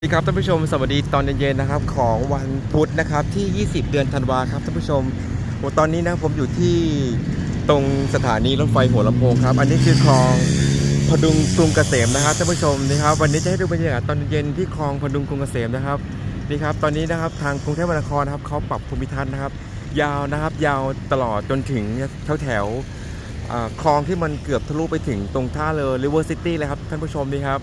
สวัสดีครับท่านผู้ชมสวัสดีตอนเย็นๆนะครับของวันพุธนะครับที่ 20 เดือนธันวาครับท่านผู้ชมโอ้ตอนนี้นะผมอยู่ที่ตรงสถานีรถไฟหัวลำโพงครับ อันนี้คือคลองพดุงกรุงเกษมนะครับท่านผู้ชมนี่ครับ วันนี้จะให้ดูบรรยากาศตอนเย็นที่คลองพดุงกรุงเกษมนะครับนี่ครับตอนนี้นะครับทางกรุงเทพมหานครนะครับเขาปรับภูมิทัศน์นะครับ ยาวนะครับ ยาวตลอดจนถึงแถวแถวๆคลองที่มันเกือบทะลุไปถึงตรงท่าเรือริเวอร์ซิตี้เลยครับท่านผู้ชมนี่ครับ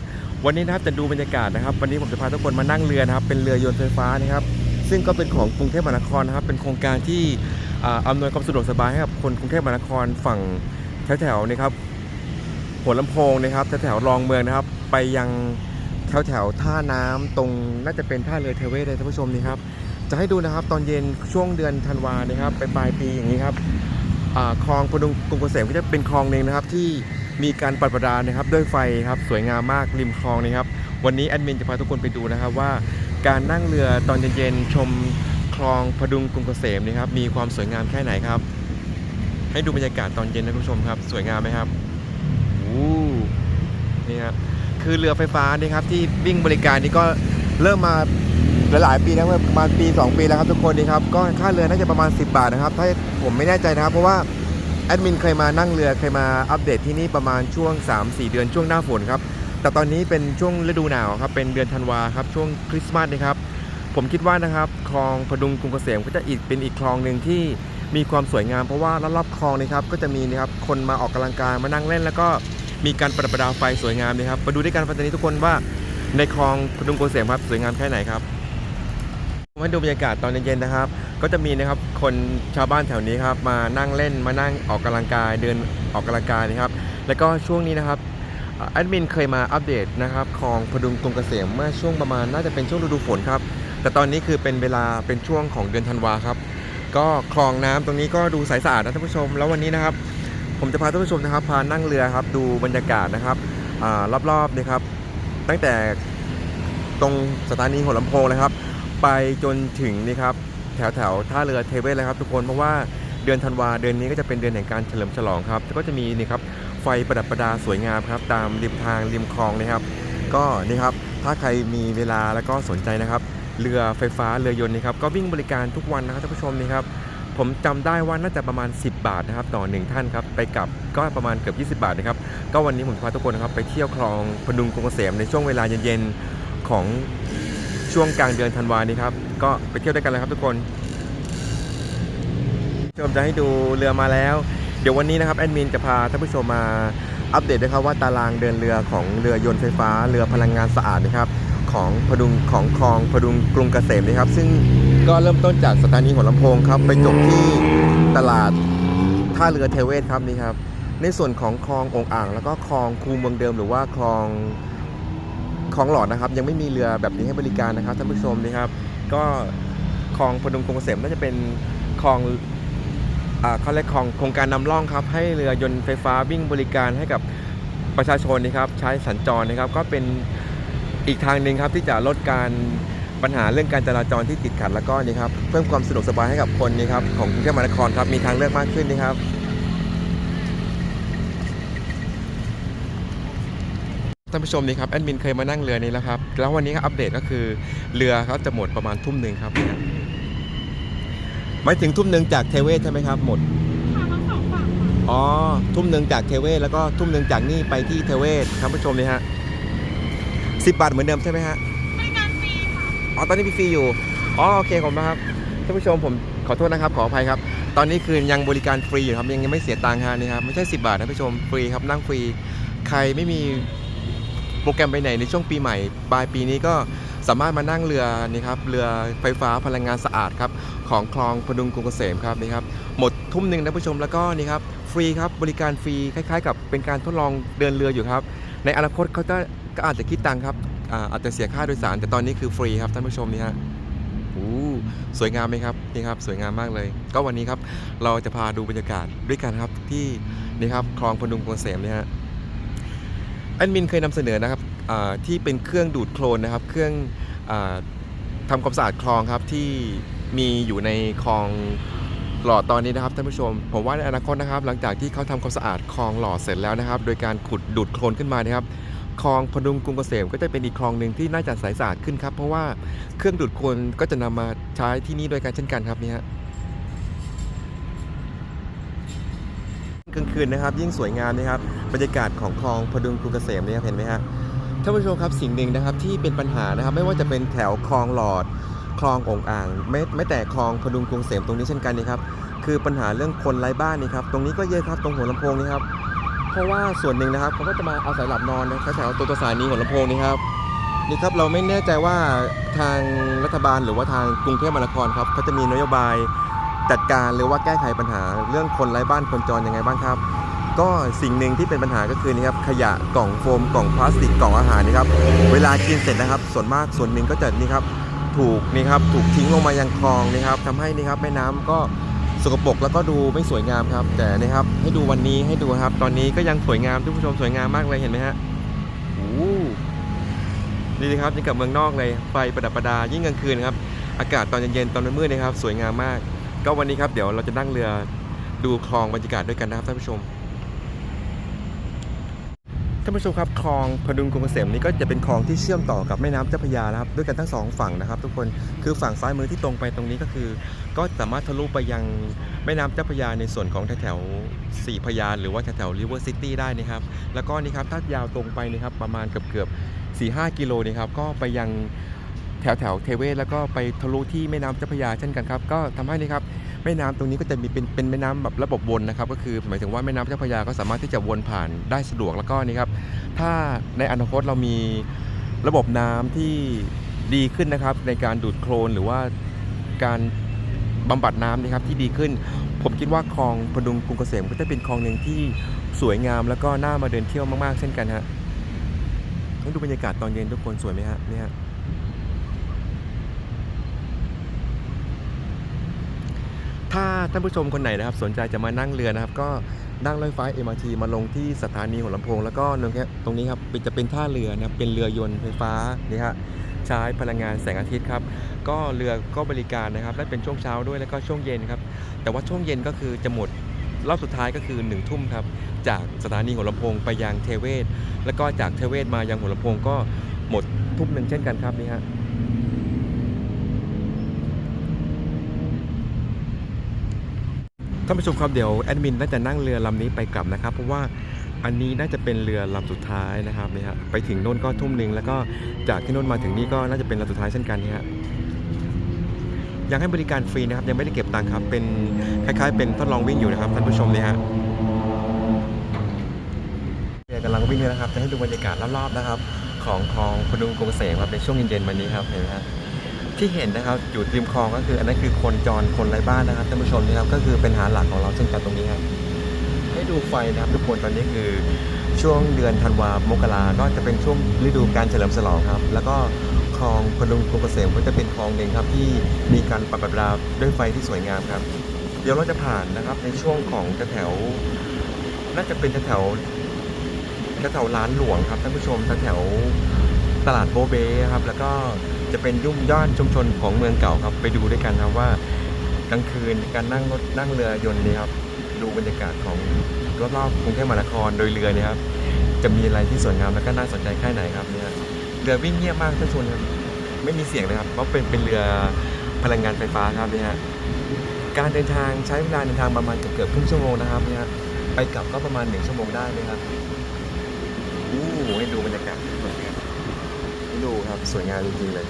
วันนี้นะครับจะดูบรรยากาศนะครับ วันนี้ผมจะพาทุกคนมานั่งเรือนะครับ เป็นเรือยนต์ไฟฟ้านะครับ ซึ่งก็เป็นของกรุงเทพมหานครนะครับ เป็นโครงการที่อ่าอำนวยความสะดวกสบายให้กับคนกรุงเทพมหานครฝั่งแถวๆนะครับหัวลำโพงนะครับแถวๆรองเมืองนะครับ ไปยังแถวๆท่าน้ำตรงน่าจะเป็นท่าเรือเทเวศเลยท่านผู้ชมนี่ครับจะให้ดูนะครับตอนเย็นช่วงเดือนธันวานะครับไปปลายปีอย่างนี้ครับอ่าคลองพดุงกรุงเกษมก็จะเป็นคลองหนึ่งนะครับที่ มีการประดับประดานะครับด้วยไฟครับสวยงามมากริมคลองนะครับ วันนี้แอดมินจะพาทุกคนไปดูนะครับว่า การนั่งเรือตอนเย็นๆชมคลองพดุงกรุงเกษมนี่ครับ มีความสวยงามแค่ไหนครับ ให้ดูบรรยากาศตอนเย็นนะคุณผู้ชมครับ สวยงามไหมครับอู้นี่ครับคือเรือไฟฟ้านี่ครับที่วิ่งบริการนี่ก็เริ่มมาหลายๆปีแล้วประมาณปี 2 ปีแล้วครับทุกคนนี่ครับก็ค่าเรือน่าจะประมาณ 10 บาทนะครับ ถ้าผมไม่แน่ใจนะครับ เพราะว่า แอดมินเคยมานั่งเรือเคยมาอัปเดตที่นี่ประมาณช่วง 3-4 เดือนช่วงหน้าฝนครับ แต่ตอนนี้เป็นช่วงฤดูหนาวครับ เป็นเดือนธันวาครับ ช่วงคริสต์มาสนะครับ ผมคิดว่านะครับ คลองพดุงกรุงเกษมก็จะอีกเป็นอีกคลองหนึ่งที่มีความสวยงามเพราะว่ารอบๆคลองนะครับ ก็จะมีนะครับ คนมาออกกำลังกายมานั่งเล่น แล้วก็มีการประดับประดาไฟสวยงามนะครับ มาดูด้วยกันวันนี้ทุกคนว่าในคลองพดุงกรุงเกษมครับสวยงามแค่ไหนครับมให้ดูบรรยากาศตอนเย็นๆนะครับ ก็จะมีนะครับคนชาวบ้านแถวนี้ครับมานั่งเล่นมานั่งออกกำลังกายเดินออกกำลังกายนะครับ แล้วก็ช่วงนี้นะครับแอดมินเคยมาอัปเดตนะครับคลองพดุงกรุงเกษมเมื่อช่วงประมาณน่าจะเป็นช่วงฤดูฝนครับ แต่ตอนนี้คือเป็นเวลาเป็นช่วงของเดือนธันวาครับก็คลองน้ำตรงนี้ก็ดูใสสะอาดนะท่านผู้ชม แล้ววันนี้นะครับ ผมจะพาท่านผู้ชมนะครับ พานั่งเรือครับ ดูบรรยากาศนะครับอารอบๆนะครับ ตั้งแต่ตรงสถานีหัวลำโพงเลยครับ ไปจนถึงนี่ครับ แถวแถวๆท่าเรือเทเวศเลยครับทุกคนเพราะว่าเดือนธันวาเดือนนี้ก็จะเป็นเดือนแห่งการเฉลิมฉลองครับ ก็จะมีนี่ครับไฟประดับประดาสวยงามครับ ตามริมทางริมคลองนะครับ ก็นี่ครับถ้าใครมีเวลาแล้วก็สนใจนะครับ เรือไฟฟ้าเรือยนต์นี่ครับก็วิ่งบริการทุกวันนะครับท่านผู้ชมนี่ครับผมจำได้ว่าน่าจะประมาณ 10 บาทนะครับต่อหนึ่งท่านครับไปกลับก็ประมาณเกือบ 20 บาทนะครับก็วันนี้ผมพาทุกคนนะครับไปเที่ยวคลองพดุงกรุงเกษมในช่วงเวลาเย็นๆของ ช่วงกลางเดือนธันวานี้ครับ ก็ไปเที่ยวด้วยกันเลยครับทุกคนผมจะให้ดูเรือมาแล้ว เดี๋ยววันนี้นะครับแอดมินจะพาท่านผู้ชมมาอัปเดตด้วยครับว่าตารางเดินเรือของเรือยนต์ไฟฟ้า เรือพลังงานสะอาดนะครับของพดุงของคลองพดุงกรุงเกษมนะครับ ซึ่งก็เริ่มต้นจากสถานีหัวลำโพงครับไปจบที่ตลาดท่าเรือเทเวศครับนี่ครับในส่วนของคลององอ่าง แล้วก็คลองคูเมืองเดิมหรือว่าคลอง คลองหลอดนะครับ ยังไม่มีเรือแบบนี้ให้บริการนะครับท่านผู้ชมนะครับ ก็คลองพดุงกรุงเกษมน่าจะเป็นคลองเขาเรียกของโครงการนำร่องครับ ให้เรือยนต์ไฟฟ้าวิ่งบริการให้กับประชาชนนะครับ ใช้สัญจรนะครับ ก็เป็นอีกทางหนึ่งครับที่จะลดการปัญหาเรื่องการจราจรที่ติดขัดแล้วก็นี่ครับเพิ่มความสะดวกสบายให้กับคนนี่ครับของกรุงเทพมหานครครับมีทางเลือกมากขึ้นนี่ครับ ท่านผู้ชมนี่ครับแอดมินเคยมานั่งเรือนี้แล้วครับแล้ววันนี้ก็อัปเดตก็คือเรือเขาจะหมดประมาณทุ่มหนึ่งครับหมายถึงทุ่มหนึ่งจากเทเวศใช่ไหมครับ หมดค่ะทั้งสองฝั่งค่ะอ๋อทุ่มหนึ่งจากเทเวศแล้วก็ทุ่มหนึ่งจากนี่ไปที่เทเวศท่านผู้ชมนี่ฮะสิบบาทเหมือนเดิมใช่ไหมฮะบริการฟรีค่ะอ๋อตอนนี้พี่ฟรีอยู่อ๋อโอเคขอบคุณมากครับท่านผู้ชมผมขอโทษนะครับขออภัยครับ ตอนนี้คือยังบริการฟรีอยู่ครับยังยังไม่เสียตังค์ฮะนี่ครับไม่ใช่ 10 บาทท่านผู้ชมฟรีครับนั่งฟรี ใครไม่มี โปรแกรมไปไหนในช่วงปีใหม่ปลายปีนี้ก็สามารถมานั่งเรือนี่ครับเรือไฟฟ้าพลังงานสะอาดครับของคลองพดุงกรุงเกษมครับนี่ครับหมดทุ่มหนึ่งนะผู้ชมแล้วก็นี่ครับฟรีครับบริการฟรีคล้าย ๆ กับเป็นการทดลองเดินเรืออยู่ครับ ในอนาคตเขาจะก็อาจจะคิดตังค์ครับอาจจะเสียค่าโดยสาร แต่ตอนนี้คือฟรีครับท่านผู้ชมนี่ฮะโอ้สวยงามไหมครับนี่ครับสวยงามมากเลย ก็วันนี้ครับเราจะพาดูบรรยากาศด้วยกันครับที่นี่ครับคลองพดุงกรุงเกษมเนี่ยฮะ แอดมินเคยนำเสนอนะครับที่เป็นเครื่องดูดโคลนนะครับ เครื่องอาทำความสะอาดคลองครับที่มีอยู่ในคลองหล่อตอนนี้นะครับท่านผู้ชม ผมว่าในอนาคตนะครับ หลังจากที่เขาทำความสะอาดคลองหล่อเสร็จแล้วนะครับ โดยการขุดดูดโคลนขึ้นมานะครับคลองพดุงกรุงเกษมก็จะเป็นอีกคลองหนึ่งที่น่าจะใสสะอาดขึ้นครับเพราะว่าเครื่องดูดโคลนก็จะนำมาใช้ที่นี่โดยกันเช่นกันครับนี่ฮะ กลางคืนนะครับ ยิ่งสวยงามนะครับบรรยากาศของคลองพดุงกรุงเกษมเนี่ยครับเห็นไหมฮะท่านผู้ชมครับสิ่งหนึ่งนะครับที่เป็นปัญหานะครับ ไม่ว่าจะเป็นแถวคลองหลอดคลององอ่างแม้แม้แต่คลองพดุงกรุงเกษมตรงนี้เช่นกันนี่ครับคือปัญหาเรื่องคนไร้บ้านนี่ครับตรงนี้ก็เยอะครับตรงหัวลำโพงนี่ครับเพราะว่าส่วนหนึ่งนะครับเขาก็จะมาเอาศัยหลับนอนนะแถวตัวตัวสายนี้หัวลำโพงนี่ครับนี่ครับเราไม่แน่ใจว่าทางรัฐบาลหรือว่าทางกรุงเทพมหานครครับเขาจะมีนโยบาย จัดการหรือว่าแก้ไขปัญหาเรื่องคนไร้บ้านคนจรยังไงบ้างครับ ก็สิ่งหนึ่งที่เป็นปัญหาก็คือนี่ครับขยะกล่องโฟมกล่องพลาสติกกล่องอาหารนี่ครับเวลากินเสร็จนะครับ ส่วนมากส่วนหนึ่งก็จะนี่ครับถูกนี่ครับถูกทิ้งลงมายังคลองนี่ครับทำให้นี่ครับแม่น้ำก็สกปรกแล้วก็ดูไม่สวยงามครับ แต่นะครับให้ดูวันนี้ให้ดูครับ ตอนนี้ก็ยังสวยงามทุกผู้ชมสวยงามมากเลยเห็นไหมฮะโอ้โหนี่นะครับนี่กับเมืองนอกเลยไฟประดับประดายิ่งกลางคืนครับ อากาศตอนเย็นๆตอนมืดๆนะครับ สวยงามมาก ก็วันนี้ครับเดี๋ยวเราจะนั่งเรือดูคลองบรรยากาศด้วยกันนะครับท่านผู้ชมท่านผู้ชมครับคลองพดุงกรุงเกษมนี้ก็จะเป็นคลองที่เชื่อมต่อกับแม่น้ำเจ้าพระยานะครับ ด้วยกันทั้งสองฝั่งนะครับ ทุกคนคือฝั่งซ้ายมือที่ตรงไปตรงนี้ก็คือ ก็สามารถทะลุไปยังแม่น้ำเจ้าพระยาในส่วนของแถวๆสี่พยาหรือว่าแถวๆริเวอร์ซิตี้ได้นะครับ แล้วก็นี่ครับถ้ายาวตรงไปนะครับประมาณเกือบเกือบสี่ห้ากิโลนี่ครับก็ไปยัง ถวแถวเทเวศแล้วก็ไปทะลุที่แม่น้ำเจ้าพระยาเช่นกันครับ ก็ทำให้นี่ครับแม่น้ำตรงนี้ก็จะมีเป็นเป็นแม่น้ำแบบระบบวนนะครับ ก็คือหมายถึงว่าแม่น้ำเจ้าพระยาก็สามารถที่จะวนผ่านได้สะดวกแล้วก็นี่ครับ ถ้าในอนาคตเรามีระบบน้ำที่ดีขึ้นนะครับ ในการดูดโคลนหรือว่าการบำบัดน้ำนะครับที่ดีขึ้น ผมคิดว่าคลองพดุงกรุงเกษมก็จะเป็นคลองหนึ่งที่สวยงามแล้วก็น่ามาเดินเที่ยวมากๆ เช่นกันฮะต้องดูบรรยากาศตอนเย็นทุกคนสวยไหมฮะเนี่ยฮะ ถ้าท่านผู้ชมคนไหนนะครับ สนใจจะมานั่งเรือนะครับ ก็นั่งรถไฟฟ้า MRT มาลงที่สถานีหัวลำโพง แล้วก็ตรงนี้ตรงนี้ครับจะเป็นท่าเรือนะเป็นเรือยนต์ไฟฟ้านี่ฮะใช้พลังงานแสงอาทิตย์ครับ ก็เรือก็บริการนะครับและเป็นช่วงเช้าด้วยแล้วก็ช่วงเย็นครับ แต่ว่าช่วงเย็นก็คือจะหมดรอบสุดท้ายก็คือ1นึ่ทุ่มครับ จากสถานีหัวลำโพงไปยังเทเวศ แล้วก็จากเทเวศมายังหัวลำโพงก็หมดทุ่มหนึ่งเช่นกันครับนี่ฮะ ท่านผู้ชมครับเดี๋ยวแอดมินน่าจะนั่งเรือลำนี้ไปกลับนะครับ เพราะว่าอันนี้น่าจะเป็นเรือลำสุดท้ายนะครับนี่ฮะไปถึงโน่นก็ทุ่มหนึ่งแล้วก็จากที่โน่นมาถึงนี่ก็น่าจะเป็นลำสุดท้ายเช่นกันนี่ฮะยังให้บริการฟรีนะครับยังไม่ได้เก็บตังค์ครับเป็นคล้ายๆ เป็นทดลองวิ่งอยู่นะครับท่านผู้ชมนี่ฮะเรือกำลังวิ่งเลยนะครับจะให้ดูบรรยากาศรอบๆนะครับ ของคลองพดุงกรุงเกษมครับในช่วงเย็นๆวันนี้ครับเห็นไหมฮะ ที่เห็นนะครับอยู่ริมคลองก็คือ อันนั้นคือคนจรคนไร้บ้านนะครับท่านผู้ชมนี่ครับก็คือเป็นหาหลักของเราเช่นกันตรงนี้ครับให้ดูไฟนะครับทุกคนตอนนี้คือช่วงเดือนธันวามกราก็จะเป็นช่วงฤดูการเฉลิมฉลองครับ แล้วก็คลองพดุงกรุงเกษมก็จะเป็นคลองหนึ่งครับที่มีการประดับประดาด้วยไฟที่สวยงามครับ เดี๋ยวเราจะผ่านนะครับในช่วงของแถวน่าจะเป็นแถวแถวร้านหลวงครับท่านผู้ชมแถวตลาดโบเบครับแล้วก็ จะเป็นยุ่มย่านชุมชนของเมืองเก่าครับ ไปดูด้วยกันครับว่ากลางคืนการนั่งรถนั่งเรือยนต์นี่ครับดูบรรยากาศของรอบๆกรุงเทพมหานครโดยเรือนี่ครับจะมีอะไรที่สวยงามและก็น่าสนใจแค่ไหนครับเนี่ยเรือวิ่งเงียบมากท่านชนครับไม่มีเสียงเลยครับเพราะเป็นเป็นเรือพลังงานไฟฟ้าครับเนี่ยการเดินทางใช้เวลาเดินทางประมาณเกือบๆครึ่งชั่วโมงนะครับเนี่ยไปกลับก็ประมาณหนึ่งชั่วโมงได้เลยครับอู้ให้ดูบรรยากาศสวยงาม ดูครับ สวยงามจริงๆเลย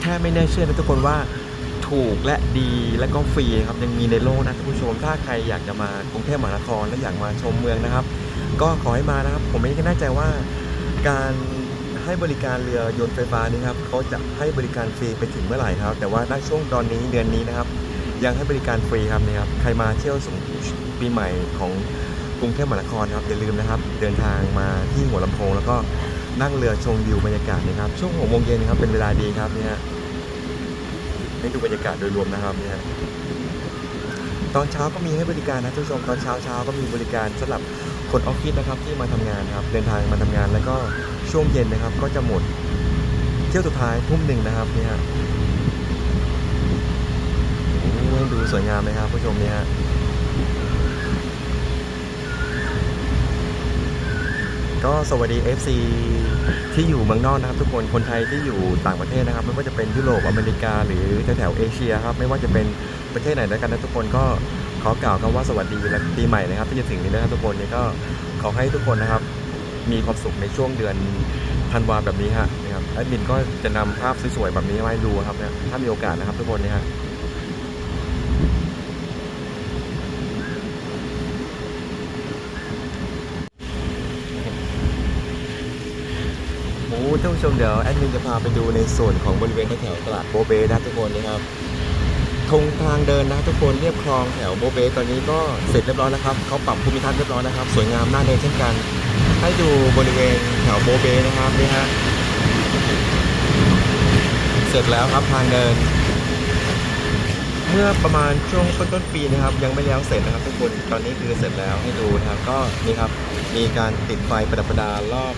แค่ไม่น่าเชื่อนะทุกคนว่าถูกและดีและก็ฟรีครับยังมีในโลกนะท่านผู้ชมถ้าใครอยากจะมากรุงเทพมหานครและอยากมาชมเมืองนะครับ ก็ขอให้มานะครับ ผมไม่แน่ใจว่าการ ให้บริการเรือยนต์ไฟฟ้านี่ครับเขาจะให้บริการฟรีไปถึงเมื่อไหร่ครับ แต่ว่าณช่วงตอนนี้เดือนนี้นะครับ ยังให้บริการฟรีครับนะครับใครมาเที่ยวสงปีใหม่ของกรุงเทพมหานครครับอย่าลืมนะครับ เดินทางมาที่หัวลำโพง แล้วก็นั่งเรือชมวิวบรรยากาศนะครับช่วงหกโมงเย็นครับเป็นเวลาดีครับเนี่ยให้ดูบรรยากาศโดยรวมนะครับเนี่ยตอนเช้าก็มีให้บริการนะท่านผู้ชมตอนเช้าเช้าก็มีบริการสำหรับ คนออฟฟิศนะครับที่มาทำงานครับเดินทางมาทำงานแล้วก็ช่วงเย็นนะครับ ก็จะหมดเที่ยวสุดท้ายทุ่มหนึ่งนะครับเนี่ยฮะโอ้โหดูสวยงามไหมครับผู้ชมเนี่ยฮะก็สวัสดี FC ที่อยู่เมืองนอกนะครับ ทุกคนคนไทยที่อยู่ต่างประเทศนะครับ ไม่ว่าจะเป็นยุโรปอเมริกา หรือแถวๆเอเชียครับไม่ว่าจะเป็นประเทศไหนแล้วกันนะทุกคนก็ ขอกล่าวคำว่าสวัสดีและปีใหม่นะครับ ที่จะถึงนี้นะครับทุกคนนี่ก็ขอให้ทุกคนนะครับ มีความสุขในช่วงเดือนธันวาแบบนี้ฮะนะครับแอดมินก็จะนำภาพสวยๆแบบนี้มาให้ดูครับนะถ้ามีโอกาสนะครับทุกคนนี่ฮะโอ้ท่านผู้ชมเดี๋ยวแอดมินจะพาไปดูในส่วนของบริเวณแถวตลาดโบเบนะทุกคนนะครับ งทางเดินนะทุกคนเรียบคลองแถวโบเบตอนนี้ก็เสร็จเรียบร้อยแล้วครับเขาปรับภูมิทัศน์เรียบร้อยแล้วครับ สวยงามน่าเดินเช่นกัน ให้ดูบริเวณแถวโบเบนะครับนี่ฮะเสร็จแล้วครับทางเดิน เมื่อประมาณช่วงต้นต้นปีนะครับ ยังไม่แล้วเสร็จนะครับทุกคนตอนนี้คือเสร็จแล้วให้ดูนะครับก็นี่ครับมีการติดไฟประดับประดารอบ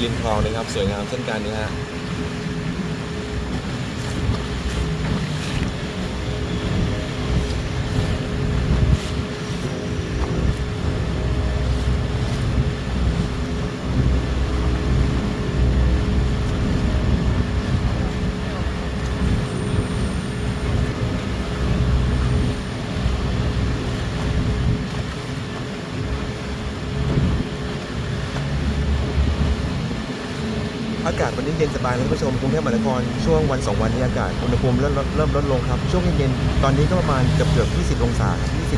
ริมคลองนะครับ สวยงามเช่นกันนี่ฮะอากาศวันนี้เย็นสบายนะท่านผู้ชมกรุงเทพมหานครช่วงวันสองวันนี้อากาศอุณหภูมิเริ่มลดเริ่มลดลงครับ ช่วงเย็นตอนนี้ก็ประมาณเกือบเกือบ20 องศา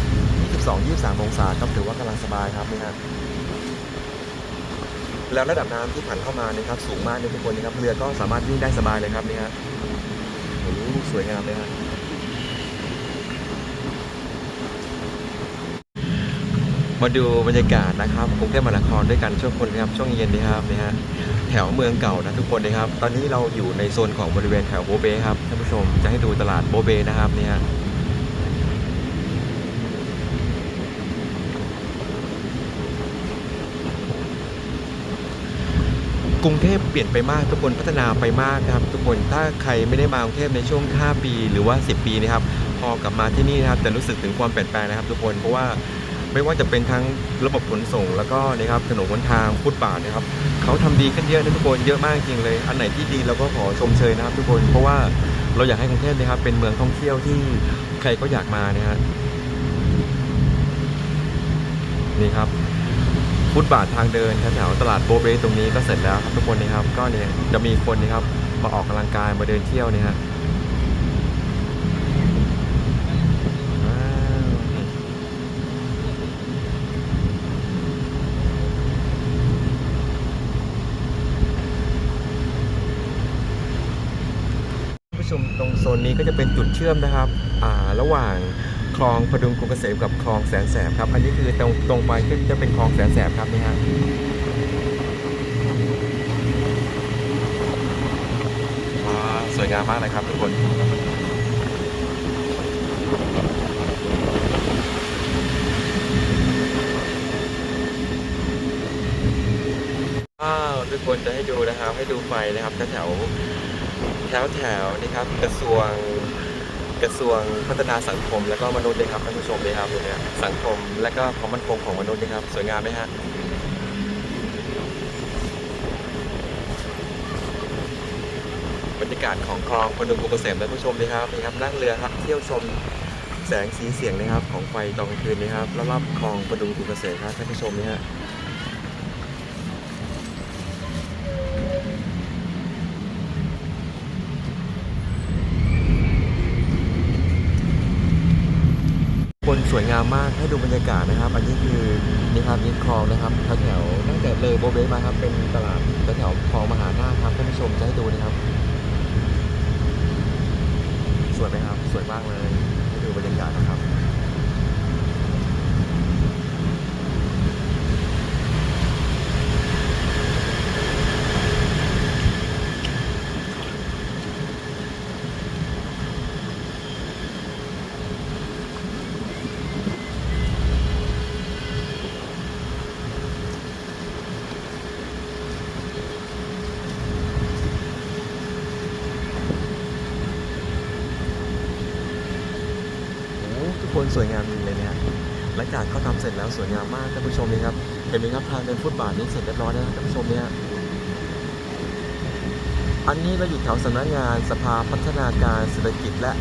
20 22 23 องศาครับถือว่ากำลังสบายครับนี่ฮะแล้วระดับน้ำที่ผ่านเข้ามานะครับสูงมากเลยทุกคนนะครับเรือก็สามารถวิ่งได้สบายเลยครับนี่ฮะโอ้โหสวยงามเลยฮะมาดูบรรยากาศนะครับกรุงเทพมหานครด้วยกันช่วงคนนะครับช่วงเย็นนี้ครับนี่ฮะ แถวเมืองเก่านะทุกคนนะครับ ตอนนี้เราอยู่ในโซนของบริเวณแถวโบเบครับท่านผู้ชมจะให้ดูตลาดโบเบนะครับนี่ฮะกรุงเทพเปลี่ยนไปมากทุกคนพัฒนาไปมากครับ ทุกคนถ้าใครไม่ได้มากรุงเทพในช่วง 5 ปี หรือว่า 10 ปีนะครับพอกลับมาที่นี่นะครับจะรู้สึกถึงความเปลี่ยนแปลงนะครับ ทุกคนเพราะว่า ไม่ว่าจะเป็นทั้งระบบขนส่ง แล้วก็นะครับถนนหนทางฟุตบาทนะครับเขาทำดีขึ้นเยอะนะทุกคนเยอะมากจริงเลย อันไหนที่ดีเราก็ขอชมเชยนะครับ ทุกคนเพราะว่าเราอยากให้กรุงเทพนะครับ เป็นเมืองท่องเที่ยวที่ใครก็อยากมานะฮะนี่ครับฟุตบาททางเดินแถวๆตลาดโบเบตรงนี้ก็เสร็จแล้วครับทุกคนนะครับ ก็เนี่ยจะมีคนนะครับมาออกกำลังกายมาเดินเที่ยวนี่ยฮะาวผู้ชมตรงโซนนี้ก็จะเป็นจุดเชื่อมนะครับอ่าระหว่างคลองพดุงกรุงเกษมกับคลองแสนแสบครับ อันนี้คือตรงตรงไปก็จะเป็นคลองแสนแสบครับนี่ฮะว้าสวยงามมากเลยครับทุกคนว้าวทุกคนจะให้ดูนะครับ ให้ดูไฟนะครับแถวแถวแถวๆนี่ครับกระทรวง กระทรวงพัฒนาสังคม และก็มนุษย์เลยครับท่านผู้ชมเลยครับเนี่ยสังคมและก็ความมั่นคงของมนุษย์นะครับ สวยงามไหมฮะบรรยากาศของคลองพดุงกรุงเกษมท่านผู้ชมนะครับนี่ครับนั่งเรือครับเที่ยวชมแสงสีเสียงนะครับของไฟตอนกลางคืนนะครับรอบๆคลองพดุงกรุงเกษมครับท่านผู้ชมนี่ฮะ คนสวยงามมากให้ดูบรรยากาศนะครับ อันนี้คือนี่ครับนี่คลองนะครับแถวๆตั้งแต่เลยโบเบมาครับเป็นตลาดแถวคลองมหานาคครับท่านผู้ชมจะให้ดูนะครับ สวยไหมครับ สวยมากเลยให้ดูบรรยากาศนะครับ คนสวยงามจริงเลยนะฮะหลังจากเขาทำเสร็จแล้วสวยงามมากท่านผู้ชมนี่ครับเห็นไหมครับทางเดินฟุตบาทนี้เสร็จเรียบร้อยแล้วนะท่านผู้ชมเนี่ยอันนี้เราอยู่แถวสำนักงานสภาพัฒนาการเศรษฐกิจและ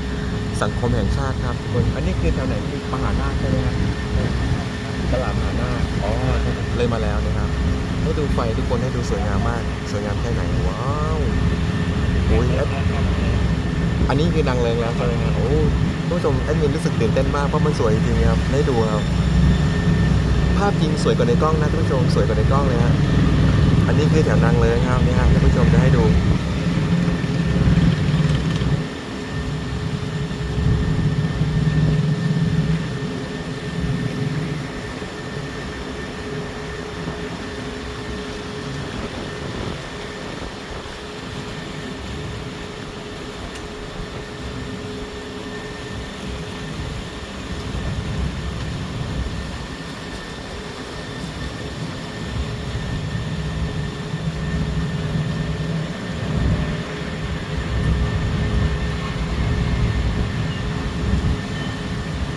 สังคมแห่งชาติครับทุกคนอันนี้คือแถวไหนที่มหานาคใช่ไหมครับตลาดมหานาคอ๋อเลยมาแล้วนะครับให้ดูไฟทุกคนให้ดูสวยงามมากสวยงามแค่ไหนว้าวโอ้ยแอดอันนี้คือนางเลิงแล้วใช่ไหมครับโอ้ท่าน ผู้ชมแอดมินรู้สึกตื่นเต้นมากเพราะมันสวยจริงครับได้ดูครับ ภาพจริงสวยกว่าในกล้องนะท่านผู้ชมสวยกว่าในกล้องเลยฮะอันนี้คือแถวนางเลิงครับนี่ฮะท่านผู้ชมจะให้ดู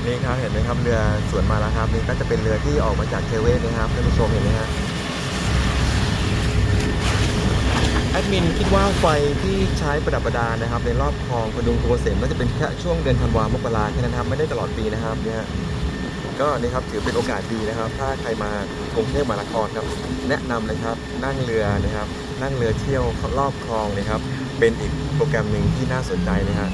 นี่ครับเห็นไหมครับเรือสวนมาแล้วครับ นี่ก็จะเป็นเรือที่ออกมาจากเทเวศนะครับท่านผู้ชมเห็นไหมฮะแอดมินคิดว่าไฟที่ใช้ประดับประดานะครับ ในรอบคลองพดุงโกเสมน่าจะเป็นแค่ช่วงเดือนธันวามกราแค่นั้นครับไม่ได้ตลอดปีนะครับเนี่ยก็นี่ครับถือเป็นโอกาสดีนะครับ ถ้าใครมากรุงเทพมหานครครับ แนะนำเลยครับนั่งเรือนะครับ นั่งเรือเที่ยวรอบคลองนะครับ เป็นอีกโปรแกรมหนึ่งที่น่าสนใจนะฮะ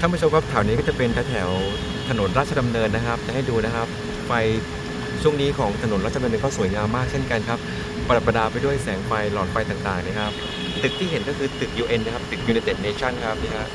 ท่านผู้ชมครับแถวนี้ก็จะเป็นแถวถนนราชดำเนินนะครับ จะให้ดูนะครับไฟช่วงนี้ของถนนราชดำเนินก็สวยงามมากเช่นกันครับประดับประดาไปด้วยแสงไฟหลอดไฟต่างๆนะครับ ตึกที่เห็นก็คือตึก UN นะครับ ตึก United Nation ครับนี่ฮะ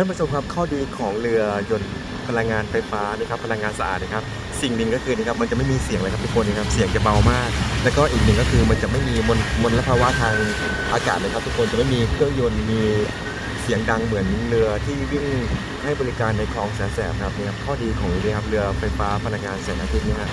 ท่านผู้ชมครับข้อดีของเรือยนต์พลังงานไฟฟ้านะครับพลังงานสะอาดนะครับสิ่งหนึ่งก็คือนะครับมันจะไม่มีเสียงเลยครับทุกคนนะครับเสียงจะเบามาก แล้วก็อีกหนึ่งก็คือมันจะไม่มีมลมลภาวะทางอากาศเลยครับทุกคนจะไม่มีเครื่องยนต์มีเสียงดังเหมือนเรือที่วิ่งให้บริการในคลองแสนแสบครับนี่ครับข้อดีของเรือครับเรือไฟฟ้าพลังงานแสงอาทิตย์นี่ฮะ